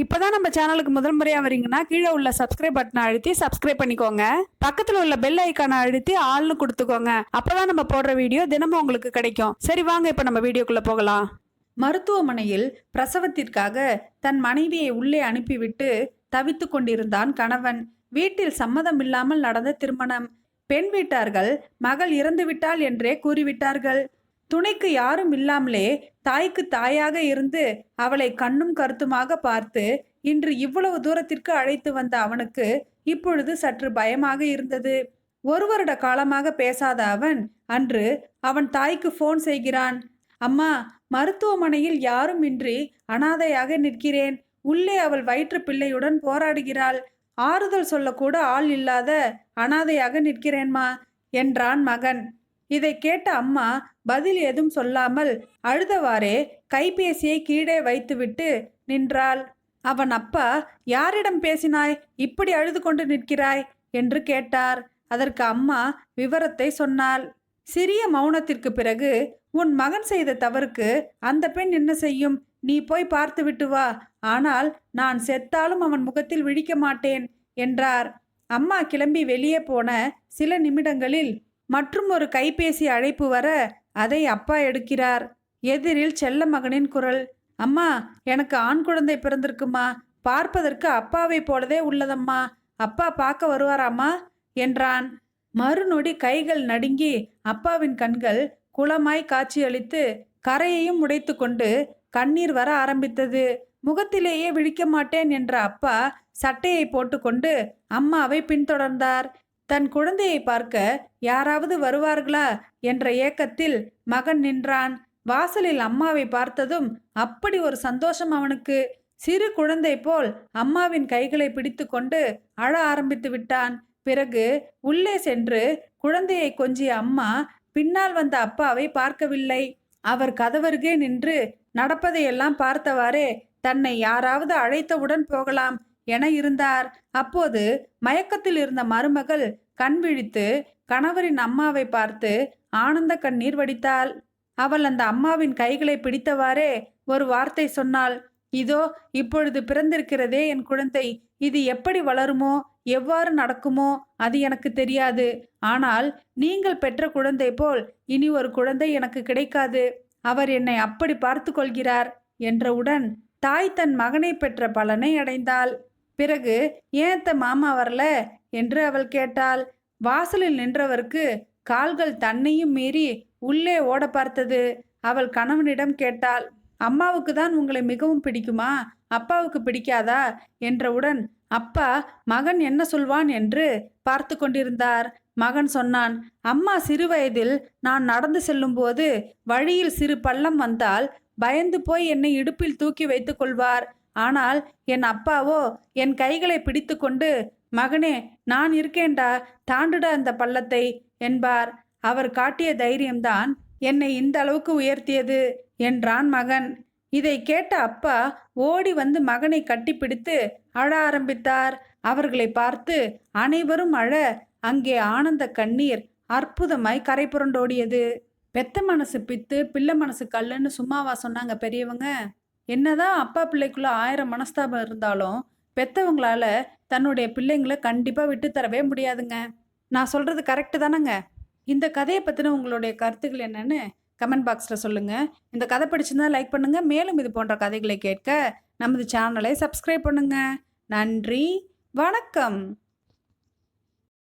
இப்போதான் நம்ம சேனலுக்கு முதல் முறையாக வரீங்கன்னா கீழே உள்ள சப்ஸ்கிரைப் பட்டனை அழுத்தி சப்ஸ்கிரைப் பண்ணிக்கோங்க. பக்கத்தில் உள்ள பெல் ஐக்கானை அழுத்தி ஆள்னு கொடுத்துக்கோங்க. அப்போதான் நம்ம போடுற வீடியோ தினமும் உங்களுக்கு கிடைக்கும். சரி வாங்க இப்போ நம்ம வீடியோக்குள்ளே போகலாம். மருத்துவமனையில் பிரசவத்திற்காக தன் மனைவியை உள்ளே அனுப்பிவிட்டு தவித்து கொண்டிருந்தான் கணவன். வீட்டில் சம்மதம் இல்லாமல் நடந்த திருமணம். பெண் வீட்டார்கள் மகள் இறந்துவிட்டாள் என்றே கூறிவிட்டார்கள். துணைக்கு யாரும் இல்லாமலே தாய்க்கு தாயாக இருந்து அவளை கண்ணும் கருத்துமாக பார்த்து இன்று இவ்வளவு தூரத்திற்கு அழைத்து வந்த அவனுக்கு இப்பொழுது சற்று பயமாக இருந்தது. ஒரு வருட காலமாக பேசாத அவன் அன்று அவன் தாய்க்கு ஃபோன் செய்கிறான். அம்மா மருத்துவமனையில் யாரும் இன்றி அனாதையாக நிற்கிறேன். உள்ளே அவள் வயிற்று பிள்ளையுடன் போராடுகிறாள். ஆறுதல் சொல்லக்கூட ஆள் இல்லாத அனாதையாக நிற்கிறேன்மா என்றான் மகன். இதை கேட்ட அம்மா பதில் எதுவும் சொல்லாமல் அழுதவாறே கைபேசியை கீழே வைத்துவிட்டு நின்றாள். அவன் அப்பா யாரிடம் பேசினாய்? இப்படி அழுது கொண்டு நிற்கிறாய்? என்று கேட்டார். அதற்கு அம்மா விவரத்தை சொன்னாள். சிறிய மௌனத்திற்கு பிறகு உன் மகன் செய்த தவறுக்கு அந்த பெண் என்ன செய்யும்? நீ போய் பார்த்து விட்டு வா. ஆனால் நான் செத்தாலும் அவன் முகத்தில் விழிக்க மாட்டேன் என்றார். அம்மா கிளம்பி வெளியே போன சில நிமிடங்களில் மற்றும் ஒரு கைபேசி அழைப்பு வர அதை அப்பா எடுக்கிறார். எதிரில் செல்ல மகனின் குரல் அம்மா எனக்கு ஆண் குழந்தை பிறந்திருக்குமா? பார்ப்பதற்கு அப்பாவை போலவே உள்ளதம்மா. அப்பா பார்க்க வருவாராம்மா? என்றான். மறுநொடி கைகள் நடுங்கி அப்பாவின் கண்கள் குளமாய் காட்சியளித்து கரையையும் உடைத்து கொண்டு கண்ணீர் வர ஆரம்பித்தது. முகத்திலேயே விழிக்க மாட்டேன் என்ற அப்பா சட்டையை போட்டுக்கொண்டு அம்மாவை பின்தொடர்ந்தார். தன் குழந்தையை பார்க்க யாராவது வருவார்களா என்ற ஏக்கத்தில் மகன் நின்றான். வாசலில் அம்மாவை பார்த்ததும் அப்படி ஒரு சந்தோஷம் அவனுக்கு. சிறு குழந்தை போல் அம்மாவின் கைகளை பிடித்துக்கொண்டு அழ ஆரம்பித்து விட்டான். பிறகு உள்ளே சென்று குழந்தையை கொஞ்சிய அம்மா பின்னால் வந்த அப்பாவை பார்க்கவில்லை. அவர் கதவருகே நின்று நடப்பதையெல்லாம் பார்த்தவாறே தன்னை யாராவது அழைத்தவுடன் போகலாம் என இருந்தார். அப்போது மயக்கத்தில் இருந்த மருமகள் கண் விழித்து கணவரின் அம்மாவை பார்த்து ஆனந்த கண்ணீர் வடித்தாள். அவள் அந்த அம்மாவின் கைகளை பிடித்தவாறே ஒரு வார்த்தை சொன்னாள். இதோ இப்பொழுது பிறந்திருக்கிறதே என் குழந்தை. இது எப்படி வளருமோ எவ்வாறு நடக்குமோ அது எனக்கு தெரியாது. ஆனால் நீங்கள் பெற்ற குழந்தை போல் இனி ஒரு குழந்தை எனக்கு கிடைக்காது. அவர் என்னை அப்படி பார்த்து கொள்கிறார் என்றவுடன் தாய் தன் மகனை பெற்ற பலனை அடைந்தாள். பிறகு ஏன் மாமா வரல? என்று அவள் கேட்டாள். வாசலில் நின்றவருக்கு கால்கள் தன்னையும் மீறி உள்ளே ஓட பார்த்தது. அவள் கணவனிடம் கேட்டாள் அம்மாவுக்கு தான் உங்களை மிகவும் பிடிக்குமா? அப்பாவுக்கு பிடிக்காதா? என்றவுடன் அப்பா மகன் என்ன சொல்வான்? என்று பார்த்து கொண்டிருந்தார். மகன் சொன்னான் அம்மா சிறுவயதில் நான் நடந்து செல்லும்போது வழியில் சிறு பள்ளம் வந்தால் பயந்து போய் என்னை இடுப்பில் தூக்கி வைத்துக் கொள்வார். ஆனால் என் அப்பாவோ என் கைகளை பிடித்துக்கொண்டு மகனே நான் இருக்கேன்டா தாண்டுடா அந்த பள்ளத்தை என்பார். அவர் காட்டிய தைரியம்தான் என்னை இந்த அளவுக்கு உயர்த்தியது என்றான் மகன். இதை கேட்ட அப்பா ஓடி வந்து மகனை கட்டிப்பிடித்து அழ ஆரம்பித்தார். அவர்களை பார்த்து அனைவரும் அழ அங்கே ஆனந்த கண்ணீர் அற்புதமாய் கரை புரண்டோடியது. பெத்த மனசு பித்து பிள்ளை மனசு கல்லுன்னு சும்மாவா சொன்னாங்க பெரியவங்க? என்னதான் அப்பா பிள்ளைக்குள்ள ஆயிரம் மனஸ்தாபம் இருந்தாலும் பெத்தவங்களால தன்னுடைய பிள்ளைங்களை கண்டிப்பாக விட்டு தரவே முடியாதுங்க. நான் சொல்கிறது கரெக்டு தானேங்க? இந்த கதையை பற்றின உங்களுடைய கருத்துக்கள் என்னன்னு கமெண்ட் பாக்ஸில் சொல்லுங்கள் இந்த கதை பிடிச்சிருந்தா லைக் பண்ணுங்கள் மேலும் இது போன்ற கதைகளை கேட்க நமது சேனலை சப்ஸ்கிரைப் பண்ணுங்கள் நன்றி. வணக்கம்.